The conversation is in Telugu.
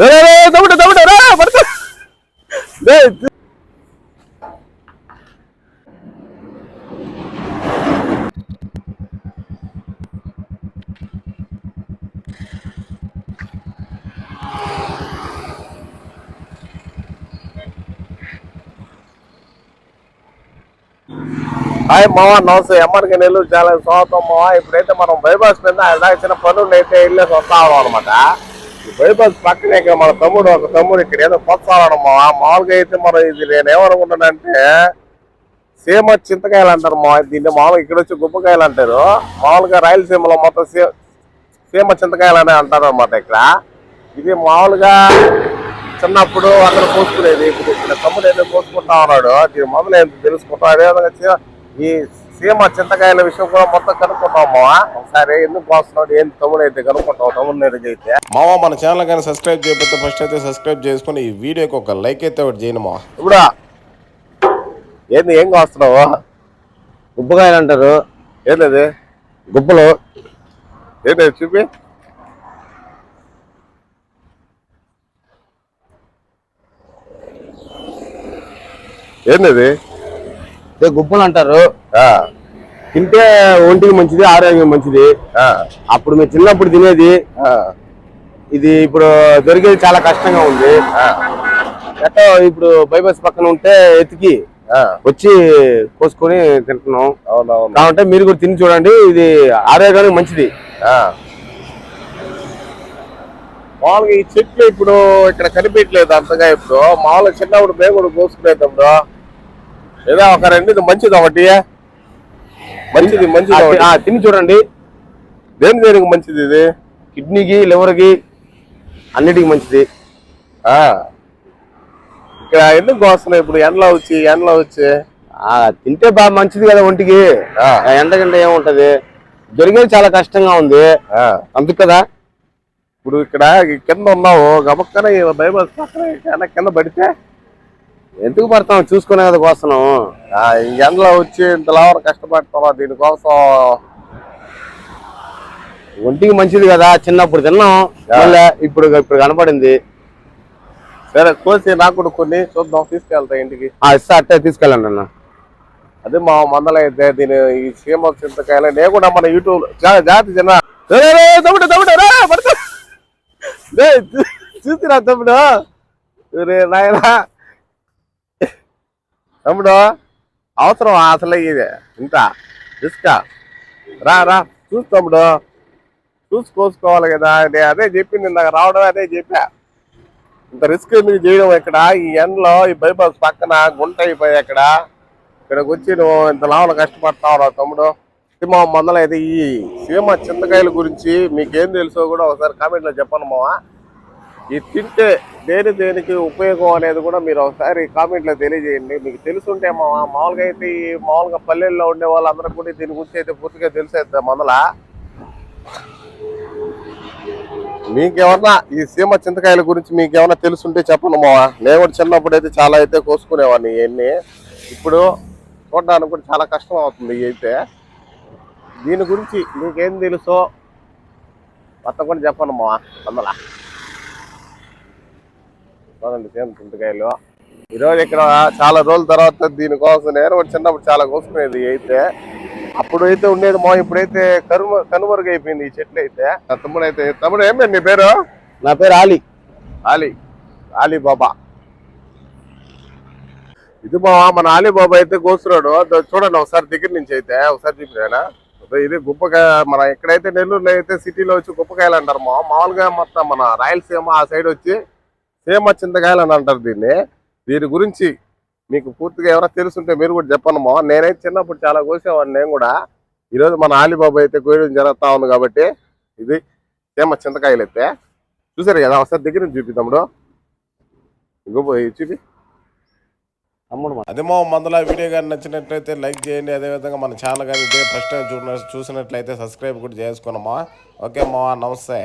తమ్ముడు తమ్ముడు రా పడుకో. హాయ్ మావా నమస్తే. ఎమ్మడికి నెల్లూరు చాలా స్వాగతం మావా. ఇప్పుడైతే మనం బైపాస్ మీద ఆయన చిన్న పనులు అయితే వెళ్ళేసి వస్తాం అనమాట బైపాస్ పక్కనే ఇక్కడ మన తమ్ముడు ఒక తమ్ముడు ఇక్కడ ఏదో కొత్తాడు మామూలుగా అయితే మనం ఇది నేనేమనుకుంటానంటే సీమ చింతకాయలు అంటారు మా దీన్ని మామూలుగా ఇక్కడ వచ్చి గుప్పకాయలు అంటారు. మామూలుగా రాయలసీమలో మొత్తం సీ సీమ చింతకాయలు అనే అంటారు అనమాట ఇక్కడ. ఇది మామూలుగా చిన్నప్పుడు అక్కడ పోసుకునేది. ఇప్పుడు ఇక్కడ తమ్ముడు ఏదో పోసుకుంటా ఉన్నాడు. దీని మొదలు ఏంటి తెలుసుకుంటాం అదేవిధంగా ఈ సీమ చింతకాయల విషయం కూడా మొత్తం కనుక్కుంటాం మావా. ఒకసారి ఎందుకు పోస్తున్నాడు ఏంటి తమ్ముడు అయితే కనుక్కుంటాం తమ్ముడు దగ్గరికి అయితే మామ మన ఛానల్ కానీ సబ్స్క్రైబ్ చేయకపోతే ఫస్ట్ అయితే సబ్స్క్రైబ్ చేసుకొని ఈ వీడియోకి ఒక లైక్ అయితే ఒకటి చేయండి మామ ఇప్పుడు? ఏంది ఏం కాస్తున్నావు? గుబ్బకాయలు అంటారు. ఏంటది గుబ్బలు. ఏంటి చూపి. ఏంటది గుబ్బలు అంటారు? తింటే ఒంటికి మంచిది ఆరోగ్యం మంచిది. ఆ, అప్పుడు మేము చిన్నప్పుడు తినేది ఇది ఇప్పుడు దొరికేది చాలా కష్టంగా ఉంది. ఎట్టో ఇప్పుడు బైపాస్ పక్కన ఉంటే ఎతికి. వచ్చి కోసుకొని తింటున్నాం. కాబట్టి మీరు కూడా తిని చూడండి ఇది ఆరోగ్యానికి మంచిది. ఆ. మామూలుగా ఈ చెట్లు ఇప్పుడు ఇక్కడ కనిపించలేదు అంతగా ఇప్పుడు. మామూలుగా చిన్నప్పుడు మేము కూడా కోసుకునేటప్పుడు ఏదో ఒక రెండు ఇది మంచిది ఒకటి. మంచిది మంచిది తిని చూడండి. దేని దేనికి మంచిది ఇది? కిడ్నీకి లివర్కి అన్నిటికి మంచిది. ఆ. ఇక్కడ ఎందుకు కోస్తున్నాయి ఇప్పుడు? ఎండలో వచ్చి ఎండలో వచ్చి. ఆ తింటే బాగా మంచిది కదా ఒంటికి. ఎండకంటే ఏముంటది? దొరికేది చాలా కష్టంగా ఉంది. ఆ. అందుకు కదా. ఇప్పుడు ఇక్కడ కింద ఉన్నావు. గబక్కన ఈ బైబల్ పక్కన కింద పడితే ఎందుకు పడతాం? చూసుకునే కదా కోస్తున్నాం ఆ, ఈ ఎండలో వచ్చి ఇంత లావర కష్టపడతాం దీనికోసం ఒంటికి మంచిది కదా చిన్నప్పుడు తిన్నాం. మళ్ళీ ఇప్పుడు ఇప్పుడు కనపడింది. సరే కోసి నాకు కూడా కొన్ని చూద్దాం తీసుకెళ్తా ఇంటికి. ఆ ఇస్తా అట్టే తీసుకెళ్ళండి అన్న. అదే మా మందల అయితే దీని ఈ సీమ చింతకాయలు. నేను కూడా మన యూట్యూబ్ జాతి జన తమ్ముడు తమ్ముడు చూసిరా తమ్ముడు. నాయనా. తమ్ముడు అవసరం అసలు ఇది. ఇంత రిస్క్. రా రా చూసు తమ్ముడు. చూసి కోసుకోవాలి కదా. నేను అదే చెప్పింది ఇందాక రావడం అదే చెప్పా. ఇంత రిస్క్ ఎందుకు చేయడం ఇక్కడ? ఈ ఎండలో ఈ బైపాస్ పక్కన గుంట అయిపోయి ఇక్కడ ఇక్కడికి వచ్చి నువ్వు ఇంత లాభం కష్టపడతావు రా తమ్ముడు. సీమ మందలైతే ఈ సీమ చింతకాయల గురించి మీకేం తెలుసో కూడా ఒకసారి కామెంట్లో చెప్పను మావా. ఈ తింటే దేని దేనికి ఉపయోగం అనేది కూడా మీరు ఒకసారి కామెంట్లో తెలియజేయండి. మీకు తెలుసుంటే మావా మామూలుగా అయితే ఈ మామూలుగా పల్లెల్లో ఉండే వాళ్ళందరికీ కూడా దీని గురించి అయితే పూర్తిగా తెలిసేద్దాం. మందల మీకేమన్నా ఈ సీమ చింతకాయల గురించి మీకేమన్నా తెలుసుంటే చెప్పను మావా. నేను కూడా చిన్నప్పుడు అయితే చాలా అయితే కోసుకునేవాడిని ఇవన్నీ. ఇప్పుడు చూడడానికి కూడా చాలా కష్టం అవుతుంది అయితే. దీని గురించి మీకేం తెలుసో మొత్తం కూడా చెప్పను మావా. అందులో. చూడండి సీమ చింతకాయలు ఈరోజు ఇక్కడ చాలా రోజుల తర్వాత దీనికోసం నేను చిన్నప్పుడు చాలా కోసుకునేది అయితే. అప్పుడు అయితే ఉండేది మా ఇప్పుడైతే కరుమ కనుమరుగైపోయింది ఈ చెట్లు అయితే. నా తమ్ముడు అయితే తమ్ముడు ఏమే నీ పేరు? నా పేరు ఆలి. ఆలీ. ఆలీ బాబా. ఇది మా మన ఆలీ బాబా అయితే కోస్తున్నాడు అదో చూడండి ఒకసారి దగ్గర నుంచి అయితే ఒకసారి చూపినా ఇది గుప్పకాయ మన ఎక్కడైతే నెల్లూరులో అయితే సిటీలో వచ్చి గుప్పకాయలు అంటారు మామూలుగా మొత్తం మన రాయలసీమ ఆ సైడ్ వచ్చి సీమ చింతకాయలు అని అంటారు దీన్ని. దీని గురించి మీకు పూర్తిగా ఎవరైనా తెలుసుంటే మీరు కూడా చెప్పనమ్మా నేనైతే చిన్నప్పుడు చాలా కోసేవాడిని నేను కూడా. ఈరోజు మన ఆలిబాబు అయితే కోయడం జరుగుతూ ఉంది కాబట్టి ఇది సీమ చింతకాయలు అయితే. చూసారు కదా ఒకసారి దగ్గర నుంచి చూపిద్దాముడు ఇంకో చూపి. తమ్ముడు అదే మా వీడియో కానీ నచ్చినట్లయితే లైక్ చేయండి. అదేవిధంగా మన ఛానల్ కానీ ఇదే ఫస్ట్ టైం చూసినట్లయితే సబ్స్క్రైబ్ కూడా చేసుకున్నామా ఓకే అమ్మా నమస్తే.